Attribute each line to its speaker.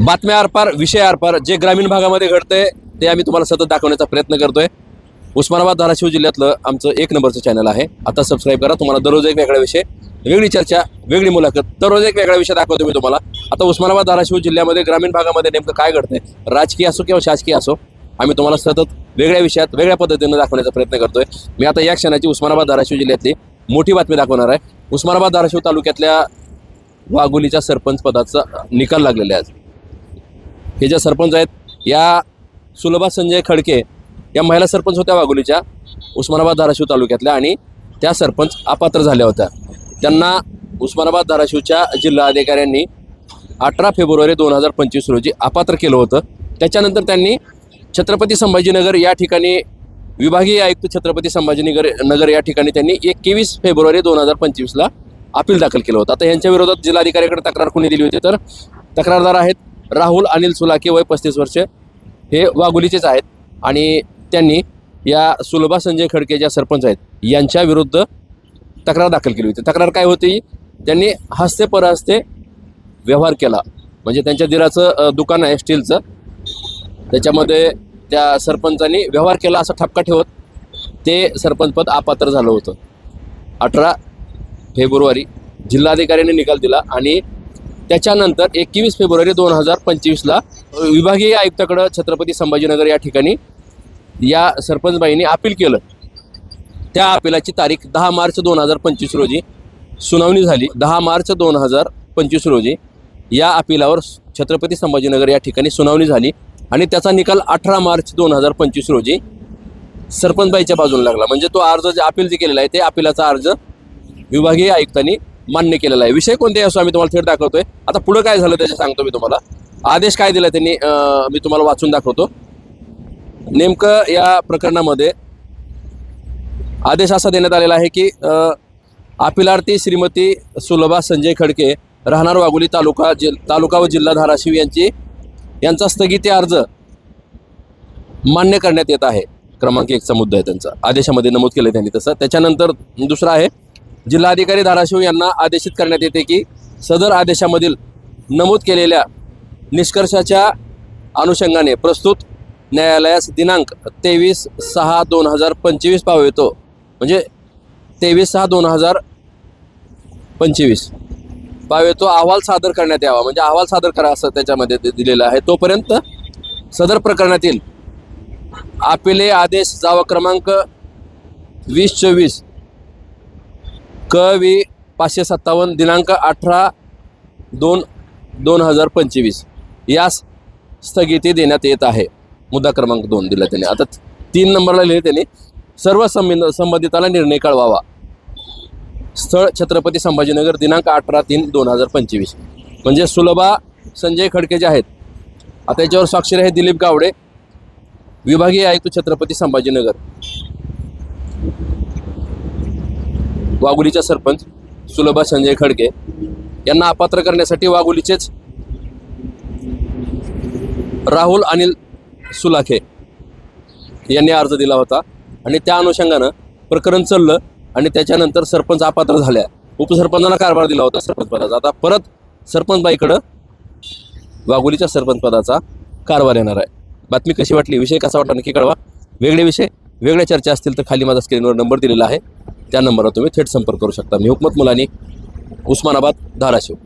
Speaker 1: बातम्या आरपार विषय आरपार जे ग्रामीण भागामध्ये घडतंय ते आम्ही तुम्हाला सतत दाखवण्याचा प्रयत्न करतोय. उस्मानाबाद धाराशिव जिल्ह्यातलं आमचं एक नंबरचं चॅनल आहे. आता सबस्क्राईब करा. तुम्हाला दररोज एक वेगळा विषय वेगळी चर्चा वेगळी मुलाखत दररोज एक वेगळा विषय दाखवतो मी तुम्हाला. आता उस्मानाबाद धाराशिव जिल्ह्यामध्ये ग्रामीण भागामध्ये नेमकं काय घडतंय? राजकीय असो किंवा शासकीय असो आम्ही तुम्हाला सतत वेगळ्या विषयात वेगळ्या पद्धतीनं दाखवण्याचा प्रयत्न करतोय. मी आता या क्षणाची उस्मानाबाद धाराशिव जिल्ह्यातली मोठी बातमी दाखवणार आहे. उस्मानाबाद धाराशिव तालुक्यातल्या वाघोलीच्या सरपंच पदाचा निकाल लागलेला आहे आज. हे ज्या सरपंच आहेत या सुलभा संजय खडके या महिला सरपंच होत्या वाघोलीच्या उस्मानाबाद धाराशिव तालुक्यातल्या आणि त्या सरपंच अपात्र झाल्या होत्या. त्यांना उस्मानाबाद धाराशिवच्या जिल्हा अधिकाऱ्यांनी अठरा फेब्रुवारी दोन हजार पंचवीस रोजी अपात्र केलं होतं. त्याच्यानंतर त्यांनी छत्रपती संभाजीनगर या ठिकाणी विभागीय आयुक्त छत्रपती संभाजीनगर नगर या ठिकाणी त्यांनी एकवीस फेब्रुवारी दोन हजार पंचवीसला अपील दाखल केलं होतं. आता यांच्या विरोधात जिल्हाधिकाऱ्याकडे तक्रार कोणी दिली होती तर तक्रारदार आहेत राहुल अनिल सुलाके वय पस्तीस वर्ष हे वाघोलीचेच आहेत. आणि त्यांनी या सुलभा संजय खडके ज्या सरपंच आहेत यांच्या विरुद्ध तक्रार दाखल केली होती. तक्रार काय होती? त्यांनी हस्ते परहस्ते व्यवहार केला. म्हणजे त्यांच्या दिराचं दुकान आहे स्टीलचं. त्याच्यामध्ये त्या सरपंचांनी व्यवहार केला असा ठपका ठेवत ते सरपंचपद अपात्र झालं होतं. अठरा फेब्रुवारी जिल्हाधिकाऱ्यांनी निकाल दिला आणि त्याच्यानंतर एकवीस फेब्रुवारी दोन हजार पंचवीसला विभागीय आयुक्ताकडं छत्रपती संभाजीनगर या ठिकाणी या सरपंचबाईंनी अपील केलं. त्या अपिलाची तारीख दहा मार्च दोन हजार पंचवीस रोजी सुनावणी झाली. दहा मार्च दोन हजार पंचवीस रोजी या अपिलावर छत्रपती संभाजीनगर या ठिकाणी सुनावणी झाली आणि त्याचा निकाल अठरा मार्च दोन हजार पंचवीस रोजी सरपंचबाईच्या बाजूला लागला. म्हणजे तो अर्ज जे अपील जे केलेला आहे ते अपिलाचा अर्ज विभागीय आयुक्तांनी मान्य केलेला आहे. विषय कोणते असो आम्ही तुम्हाला थेट दाखवतोय. आता पुढं काय झालं त्याचे सांगतो मी तुम्हाला. आदेश काय दिला त्यांनी? मी तुम्हाला वाचून दाखवतो. नेमकं या प्रकरणामध्ये आदेश असा देण्यात आलेला आहे की अपिलार्थी श्रीमती सुलभा संजय खडके राहणार वाघोली तालुका जि तालुका व जिल्हा धाराशिव यांची यांचा स्थगिती अर्ज मान्य करण्यात येत आहे. क्रमांक एकचा मुद्दा आहे त्यांचा. आदेशामध्ये नमूद केलं त्यांनी तसं. त्याच्यानंतर दुसरा आहे जिल्हाधिकारी धाराशिव यांना आदेशित करण्यात येते की सदर आदेशामधील नमूद केलेल्या निष्कर्षाच्या अनुषंगाने प्रस्तुत न्यायालयास दिनांक तेवीस सहा दोन हजार पंचवीस पावतो म्हणजे तेवीस सहा दोन हजार पंचवीस पावेतो अहवाल सादर करण्यात यावा. म्हणजे अहवाल सादर करा असं त्याच्यामध्ये ते दिलेलं आहे. तोपर्यंत सदर प्रकरणातील आपिले आदेश जावा क्रमांक वीस चोवीस क वी पाचशे सत्तावन्न दिनांक अठरा दोन दोन हजार पंचवीस. यास स्थगिती देण्यात येत आहे. मुद्दा क्रमांक दोन दिला त्याने. आता तीन नंबरला लिहिले त्यांनी. सर्व संबंध संबंधिताला निर्णय कळवावा. स्थळ छत्रपती संभाजीनगर दिनांक अठरा तीन दोन हजार पंचवीस. म्हणजे सुलभा संजय खडके जे आहेत आता याच्यावर स्वाक्षरी आहे दिलीप गावडे विभागीय आयुक्त छत्रपती संभाजीनगर. वाघोलीच्या सरपंच सुलभा संजय खडके यांना अपात्र करण्यासाठी वाघोलीचेच राहुल अनिल सुलाखे यांनी अर्ज दिला होता. आणि त्या अनुषंगानं प्रकरण चाललं आणि त्याच्यानंतर सरपंच अपात्र झाल्या उपसरपंचांना कारभार दिला होता सरपंच पदाचा. आता परत सरपंचबाईकडं वाघोलीच्या सरपंच पदाचा कारभार येणार आहे. बातमी कशी वाटली? विषय कसा वाटला? नक्की कळवा. वेगळे विषय वेगळ्या चर्चा असतील तर खाली माझा स्क्रीनवर नंबर दिलेला आहे. त्या नंबरवर तुम्ही थेट संपर्क करू शकता. मी हुकमत मुलानी उस्मानाबाद धाराशिव.